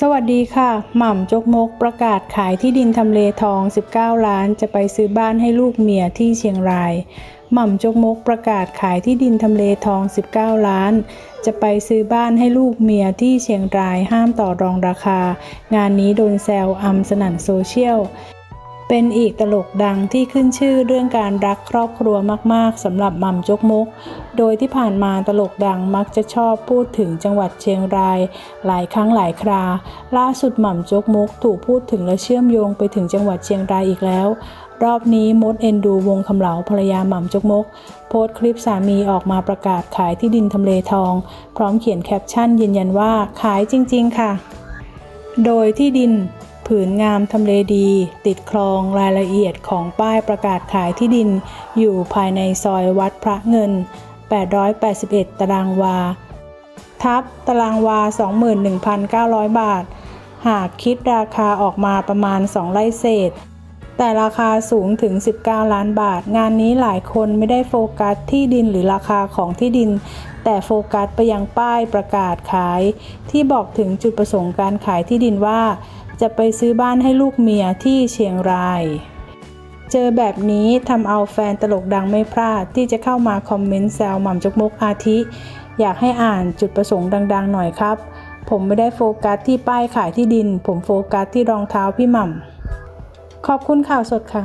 สวัสดีค่ะ หม่ำจกมกประกาศขายที่ดินทำเลทอง 19 ล้าน จะไปซื้อบ้านให้ลูกเมียที่เชียงราย หม่ำจกมกประกาศขายที่ดินทำเลทอง 19 ล้าน จะไปซื้อบ้านให้ลูกเมียที่เชียงรายห้ามต่อรองราคา งานนี้โดนแซวอำสนั่นโซเชียล เป็นอีกตลกดังที่ขึ้นชื่อเรื่องการรักครอบครัวมากๆสำหรับหม่ำจกมก โดยที่ผ่านมาตลกดังมักจะชอบพูดถึงจังหวัดเชียงราย หลายครั้งหลายครา ล่าสุดหม่ำจกมกถูกพูดถึงและเชื่อมโยงไปถึงจังหวัดเชียงรายอีกแล้ว รอบนี้มดเอ็นดูวงคำเหลาภรรยาหม่ำจกมก โพสต์คลิปสามีออกมาประกาศขายที่ดินทำเลทอง พร้อมเขียนแคปชั่นยืนยันว่าขายจริง ๆ ค่ะ โดยที่ดิน ผืนงามทำเลดี ติดคลองรายละเอียดของป้ายประกาศขายที่ดิน อยู่ภายในซอยวัดพระเงิน 881 ตารางวา ทับตารางวา 21,900 บาท หากคิดราคาออกมาประมาณ 2 ไร่เศษ แต่ราคาสูงถึง 19 ล้านบาท งานนี้หลายคนไม่ได้โฟกัสที่ดินหรือราคาของที่ดิน แต่โฟกัสไปยังป้ายประกาศขาย ที่บอกถึงจุดประสงค์การขายที่ดินว่า จะไปซื้อบ้านให้ลูกเมียที่เชียงราย เจอแบบนี้ทำเอาแฟนตลกดังไม่พลาดที่จะเข้ามาคอมเมนต์แซวหม่ำจกมกอาทิ อยากให้อ่านจุดประสงค์ดัง ๆ หน่อยครับ ผมไม่ได้โฟกัสที่ป้ายขายที่ดิน ผมโฟกัสที่รองเท้าพี่หม่ำ ขอบคุณข่าวสดค่ะ